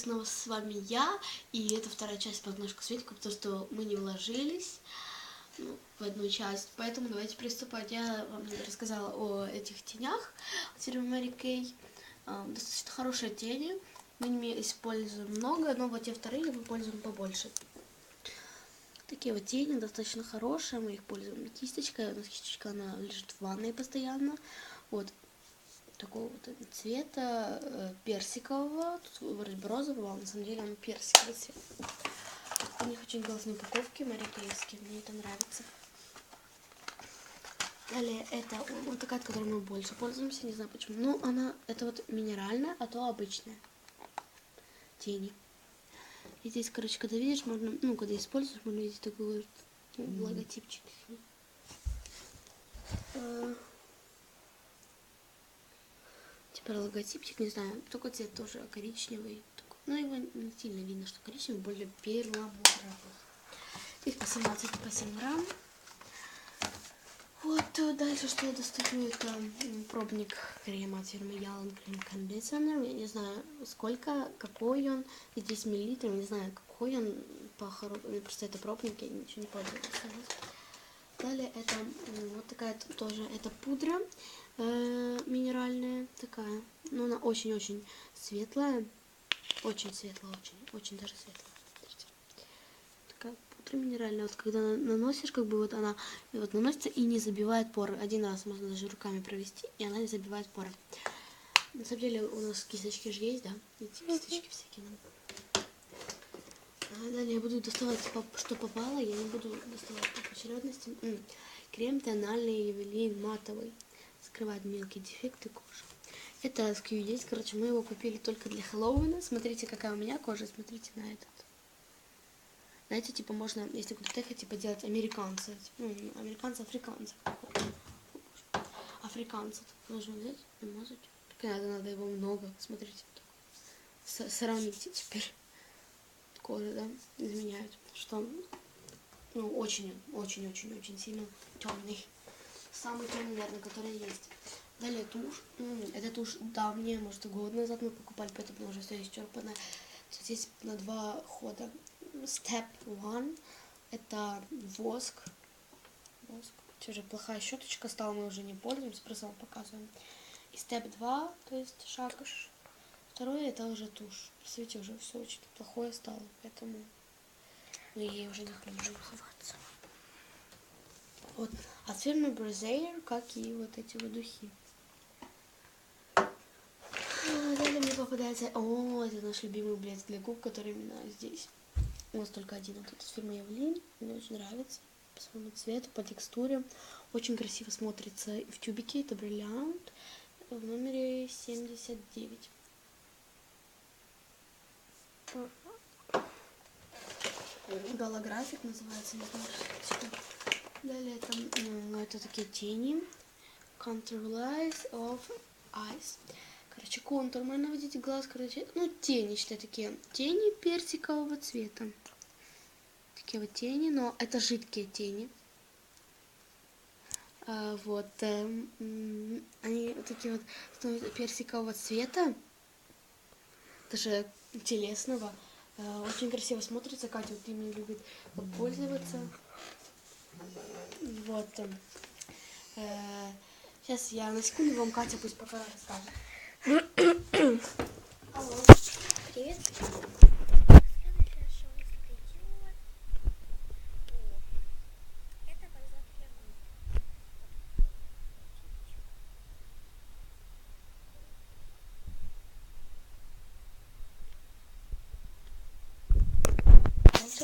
снова с вами я, и это вторая часть подножка Светика, потому что мы не вложились ну, в одну часть, поэтому давайте приступать. Я вам рассказала о этих тенях от фирмы Mary Kay. А, достаточно хорошие тени, мы ими используем много, но вот те вторые мы пользуем побольше. Такие вот тени достаточно хорошие, мы их пользуем кисточкой, у нас кисточка, она лежит в ванной постоянно. Вот, такого вот цвета э, персикового, тут вроде бы розового, а на самом деле он персиковый цвет. У них очень классные упаковки, марикейские, мне это нравится. Далее это вот такая, от которой мы больше пользуемся, не знаю почему. Ну, она, это вот минеральная, а то обычная. Тени. И здесь, короче, когда видишь, можно, ну, когда используешь, можно видеть такой вот ну, логотипчик. Mm. Теперь логотипчик, не знаю, такой цвет тоже коричневый. Но его не сильно видно, что коричневый, более перламутровый. Их по 17 по 7 грамм. Вот э, дальше, что я достаю, это пробник крема от фирмы Ялан Крем Кондиционер. Я не знаю, сколько, какой он, здесь миллилитров, не знаю, какой он по хорошему. Просто это пробник, я ничего не пользовалась. Далее это вот такая тоже, это пудра э, минеральная такая. Но она очень-очень светлая. Очень светлая, очень, очень даже светлая. Такая пудра минеральная. Вот когда наносишь, как бы вот она вот наносится и не забивает поры. Один раз можно даже руками провести, и она не забивает поры. На самом деле у нас кисточки же есть, да? Эти кисточки всякие нам. А далее я буду доставать, что попало, я не буду доставать по очередности. Крем тональный Евелин матовый скрывает мелкие дефекты кожи. Это с Q10, короче, мы его купили только для Хэллоуина. Смотрите, какая у меня кожа, смотрите на этот. Знаете, типа можно, если куда-то типа делать американцы, ну, американцы, африканцы. Африканцы. Нужно взять, намазать. Надо, надо его много, смотрите. Сравните теперь. Кожа, да, изменяют. Что, ну, очень, очень, очень, очень сильно темный самый темный, наверное, который есть. Далее тушь. Это тушь давняя, может, год назад мы покупали, поэтому уже все исчерпано. Здесь на два хода. Step one это воск. Воск. Это уже плохая щеточка стала, мы уже не пользуемся, просто вам показываем. И степ 2, то есть шаг. Второе это уже тушь. Смотрите, уже все очень плохое стало, поэтому мы ей уже не пользуемся. Вот от фирмы Brazilian, как и вот эти вот духи. А, далее мне попадается... О, это наш любимый блеск для губ, который именно здесь. У нас только один вот этот фирмы Евлин. Мне очень нравится. По своему цвету, по текстуре. Очень красиво смотрится в тюбике. Это бриллиант в номере 79. Голографик называется, не знаю, Далее там, ну, это такие тени. Contour lies of eyes. Короче, контур можно наводить глаз, короче, ну, тени, считай, такие. Тени персикового цвета. Такие вот тени, но это жидкие тени. А, вот. Э, они такие вот персикового цвета. Даже телесного. Э, очень красиво смотрится. Катя вот ими любит пользоваться. Вот. Э, сейчас я на секунду вам Катя пусть пока расскажет. Алло. Привет.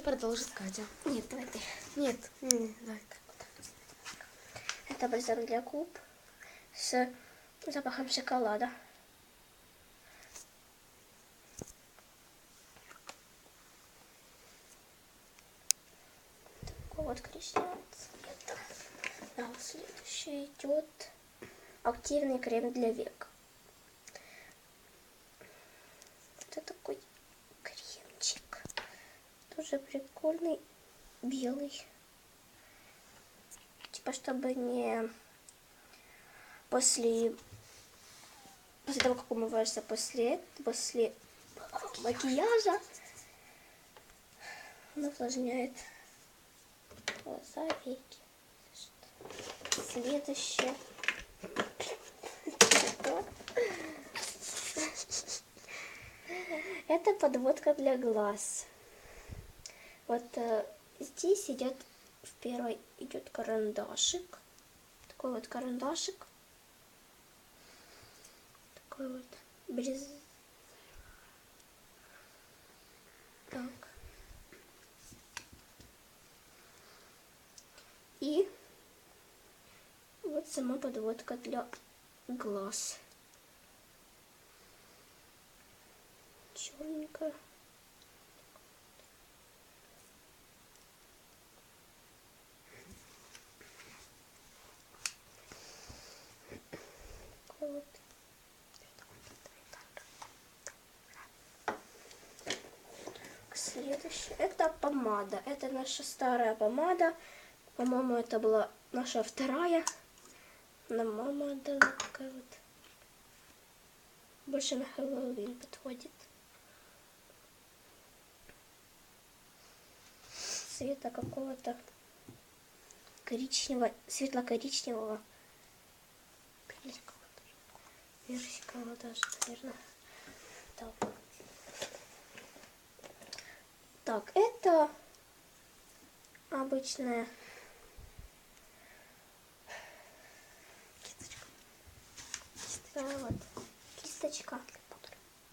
Продолжит Катя. Нет, давай ты. Нет, не, давай так. Это бальзам для губ с запахом шоколада. Такой вот коричневый цвет. А следующий идет активный крем для век. Это такой кремчик. Тоже прикольный, белый типа, чтобы не после, после того, как умываешься, после, после макияжа. Он увлажняет глаза, веки. Следующее. Это подводка для глаз. Вот э, здесь идет в первой идет карандашик. Такой вот карандашик. Такой вот без... Так. И вот сама подводка для глаз. Черненькая. Вот. Следующее. Это помада. Это наша старая помада. По-моему, это была наша вторая. Но мама дала такая вот. Больше на Хэллоуин подходит. Цвета какого-то коричневого, светло-коричневого. Персикового даже, наверное. Так. Так, это обычная кисточка. Такая вот кисточка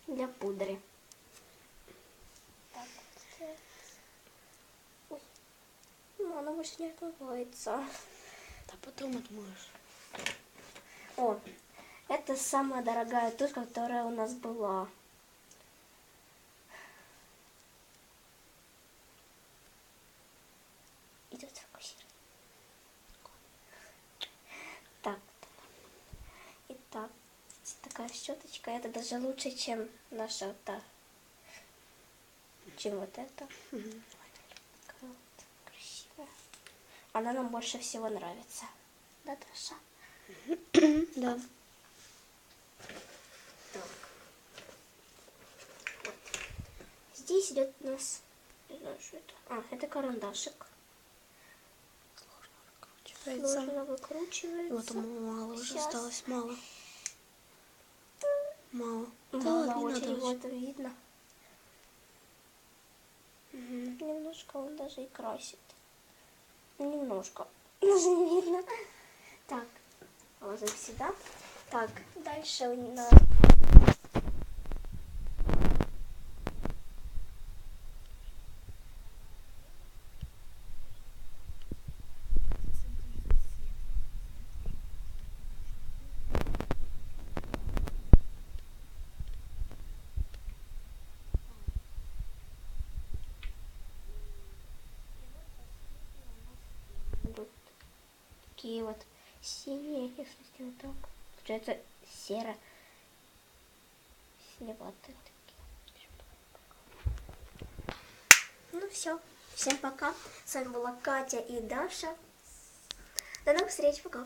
для пудры. Так, вот. Ой. Ну, она больше не отмывается. Да потом отмоешь. О, это самая дорогая тушь, которая у нас была. Идет фокусирование. Так. Итак, такая щеточка. Это даже лучше, чем наша вот та. Чем вот это. Такая вот красивая. Она нам больше всего нравится. Да, Даша? Да. Здесь идет у нас... Не знаю, что это. А, это карандашик. Выкручивается. Сложно выкручивается. Вот мало уже осталось, мало. Мало. Да Мало не очень надо. вот видно. Мгм. Немножко он даже и красит. Немножко. Даже не видно. Так, ложим сюда. Так, дальше у нас... такие вот синие, если сделать так. Получается серо синеватые такие. Ну все. Всем пока. С вами была Катя и Даша. До новых встреч. Пока.